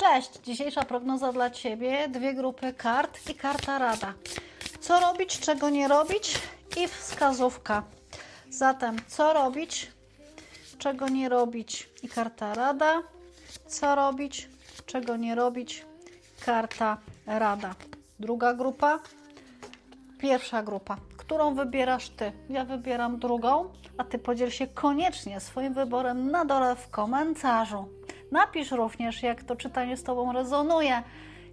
Cześć! Dzisiejsza prognoza dla Ciebie. Dwie grupy kart i karta rada. Co robić, czego nie robić i wskazówka. Zatem, co robić, czego nie robić i karta rada. Co robić, czego nie robić, karta rada. Druga grupa, pierwsza grupa. Którą wybierasz Ty? Ja wybieram drugą, a Ty podziel się koniecznie swoim wyborem na dole w komentarzu. Napisz również, jak to czytanie z Tobą rezonuje.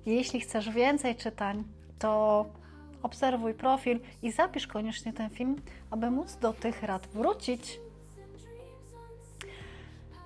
Jeśli chcesz więcej czytań, to obserwuj profil i zapisz koniecznie ten film, aby móc do tych rad wrócić.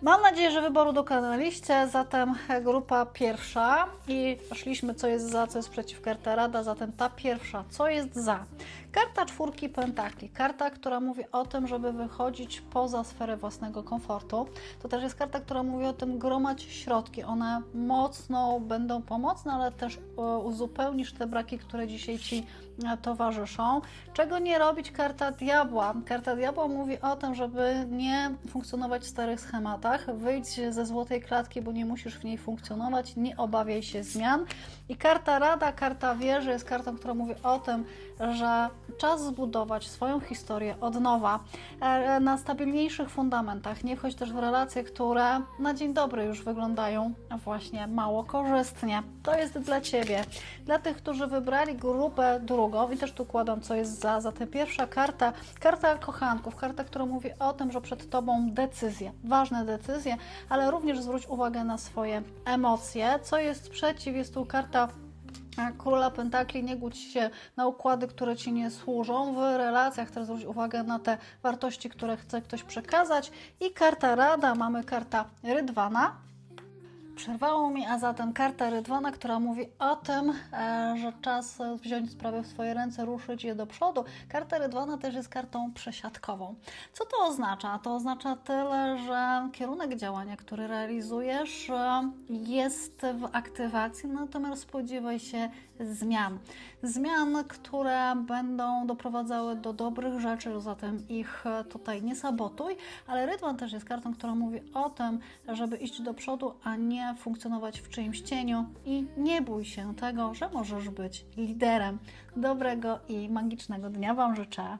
Mam nadzieję, że wyboru dokonaliście, zatem grupa pierwsza i szliśmy co jest za, co jest przeciw, karta rada, zatem ta pierwsza, co jest za. Karta czwórki pentakli, karta, która mówi o tym, żeby wychodzić poza sferę własnego komfortu. To też jest karta, która mówi o tym gromadź środki, one mocno będą pomocne, ale też e, uzupełnisz te braki, które dzisiaj Ci e, towarzyszą. Czego nie robić? Karta diabła. Karta diabła mówi o tym, żeby nie funkcjonować w starych schematach, wyjdź ze złotej klatki, bo nie musisz w niej funkcjonować, nie obawiaj się zmian. I karta rada, karta wieży jest kartą, która mówi o tym, że czas zbudować swoją historię od nowa, e, na stabilniejszych fundamentach. Nie wchodź też w relacje, które na dzień dobry już wyglądają właśnie mało korzystnie. To jest dla Ciebie. Dla tych, którzy wybrali grupę drugą i też tu kładam, co jest za. Zatem pierwsza karta, karta kochanków, karta, która mówi o tym, że przed Tobą decyzje, ważne decyzje, ale również zwróć uwagę na swoje emocje. Co jest przeciw? Jest tu karta a Króla Pentakli nie głódź się na układy, które Ci nie służą. W relacjach też zwróć uwagę na te wartości, które chce ktoś przekazać. I karta Rada, mamy karta Rydwana. Przerwało mi, a zatem karta Rydwana, która mówi o tym, e, że czas wziąć sprawy w swoje ręce, ruszyć je do przodu. Karta Rydwana też jest kartą przesiadkową. Co to oznacza? To oznacza tyle, że kierunek działania, który realizujesz, e, jest w aktywacji, natomiast spodziewaj się zmian. Zmian, które będą doprowadzały do dobrych rzeczy, zatem ich e, tutaj nie sabotuj, ale Rydwan też jest kartą, która mówi o tym, żeby iść do przodu, a nie funkcjonować w czyimś cieniu i nie bój się tego, że możesz być liderem. Dobrego i magicznego dnia Wam życzę.